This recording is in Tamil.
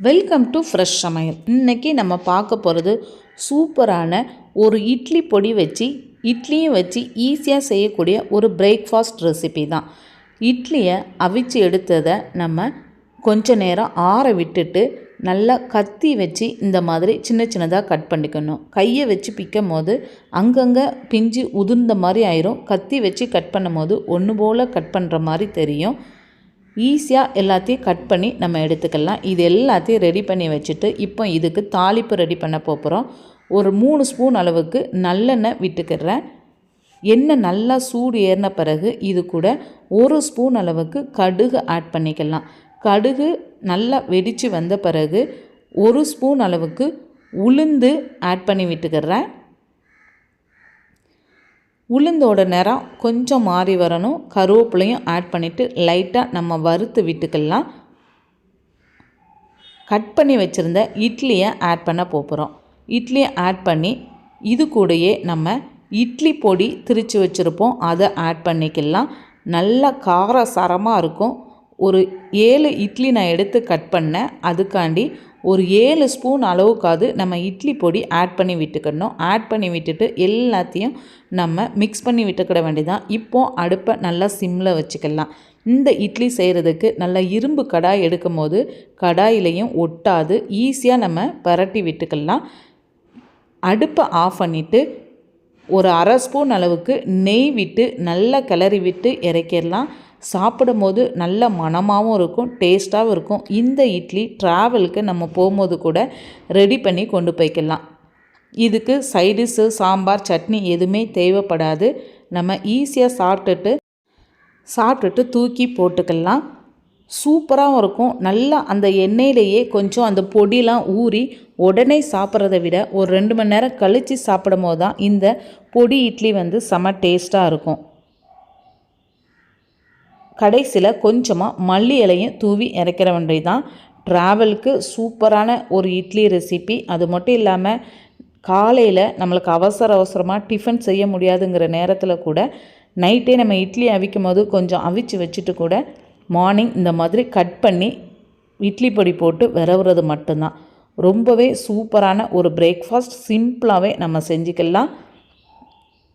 வெல்கம் டு ஃப்ரெஷ் சமையல் இன்றைக்கி நம்ம பார்க்க போகிறது சூப்பரான ஒரு இட்லி பொடி வச்சு இட்லியும் வச்சு ஈஸியாக செய்யக்கூடிய ஒரு பிரேக்ஃபாஸ்ட் ரெசிபி தான். இட்லியை அவிச்சு எடுத்ததை நம்ம கொஞ்ச நேரம் ஆற விட்டுட்டு நல்லா கத்தி வச்சு இந்த மாதிரி சின்ன சின்னதாக கட் பண்ணிக்கணும். கையை வச்சு பிக்கும் போது அங்கங்கே பிஞ்சு உதிர்ந்த மாதிரி ஆயிரும். கத்தி வச்சு கட் பண்ணும் போது ஒன்று போல் கட் பண்ணுற மாதிரி தெரியும். ஈஸியாக எல்லாத்தையும் கட் பண்ணி நம்ம எடுத்துக்கலாம். இது எல்லாத்தையும் ரெடி பண்ணி வச்சுட்டு இப்போ இதுக்கு தாளிப்பு ரெடி பண்ண போகிறோம் ஒரு மூணு ஸ்பூன் அளவுக்கு நல்லெண்ணெய் விட்டுக்கிறேன். எண்ணெய் நல்லா சூடு ஏறின பிறகு இது கூட ஒரு ஸ்பூன் அளவுக்கு கடுகு ஆட் பண்ணிக்கலாம். கடுகு நல்லா வெடித்து வந்த பிறகு ஒரு ஸ்பூன் அளவுக்கு உளுந்து ஆட் பண்ணி விட்டுக்கிறேன். உளுந்தோட நிறம் கொஞ்சம் மாறி வரணும். கருவேப்பிலையும் ஆட் பண்ணிவிட்டு லைட்டாக நம்ம வறுத்து விட்டுக்கலாம். கட் பண்ணி வச்சுருந்த இட்லியை ஆட் பண்ண போகிறோம் இட்லியை ஆட் பண்ணி இது கூடயே நம்ம இட்லி பொடி திரித்து வச்சுருப்போம். அதை ஆட் பண்ணிக்கலாம். நல்லா கார சரமாக இருக்கும். ஒரு ஏழு இட்லி நான் எடுத்து கட் பண்ணேன். அதுக்காண்டி ஒரு ஏழு ஸ்பூன் அளவுக்காவது நம்ம இட்லி பொடி ஆட் பண்ணி விட்டுக்கணும். ஆட் பண்ணி விட்டுட்டு எல்லாத்தையும் நம்ம மிக்ஸ் பண்ணி விட்டுக்கிட வேண்டியதான் இப்போது அடுப்பை நல்லா சிம்மில் வச்சுக்கலாம். இந்த இட்லி செய்கிறதுக்கு நல்லா இரும்பு கடாய் எடுக்கும் போது கடாயிலையும் ஒட்டாது. ஈஸியாக நம்ம பரட்டி விட்டுக்கலாம். அடுப்பை ஆஃப் பண்ணிவிட்டு ஒரு அரை ஸ்பூன் அளவுக்கு நெய் விட்டு நல்லா கிளறி விட்டு இறக்கிடலாம். சாப்பிடும் போது நல்ல மணமாகவும் இருக்கும் டேஸ்ட்டாகவும் இருக்கும். இந்த இட்லி ட்ராவலுக்கு நம்ம போகும்போது கூட ரெடி பண்ணி கொண்டு போய்க்கலாம். இதுக்கு சைடிஷ்ஷு சாம்பார் சட்னி எதுவுமே தேவைப்படாது. நம்ம ஈஸியாக சாப்பிட்டுட்டு சாப்பிட்டுட்டு தூக்கி போட்டுக்கலாம். சூப்பராகவும் இருக்கும். நல்லா அந்த எண்ணெயிலேயே கொஞ்சம் அந்த பொடிலாம் ஊறி உடனே சாப்பிட்றத விட ஒரு ரெண்டு மணி நேரம் கழித்து சாப்பிடும் போது தான் இந்த பொடி இட்லி வந்து செம டேஸ்ட்டாக இருக்கும். கடைசியில் கொஞ்சமாக மல்லி இலையும் தூவி இறக்கிற வேண்டி தான் ட்ராவலுக்கு சூப்பரான ஒரு இட்லி ரெசிபி அது மட்டும் இல்லாமல் காலையில் நம்மளுக்கு அவசர அவசரமாக டிஃபன் செய்ய முடியாதுங்கிற நேரத்தில் கூட நைட்டே நம்ம இட்லி அவிக்கும் போது கொஞ்சம் அவிச்சு வச்சுட்டு கூட மார்னிங் இந்த மாதிரி கட் பண்ணி இட்லி பொடி போட்டு விரவுறது மட்டும்தான். ரொம்பவே சூப்பரான ஒரு பிரேக்ஃபாஸ்ட் சிம்பிளாகவே நம்ம செஞ்சுக்கலாம்.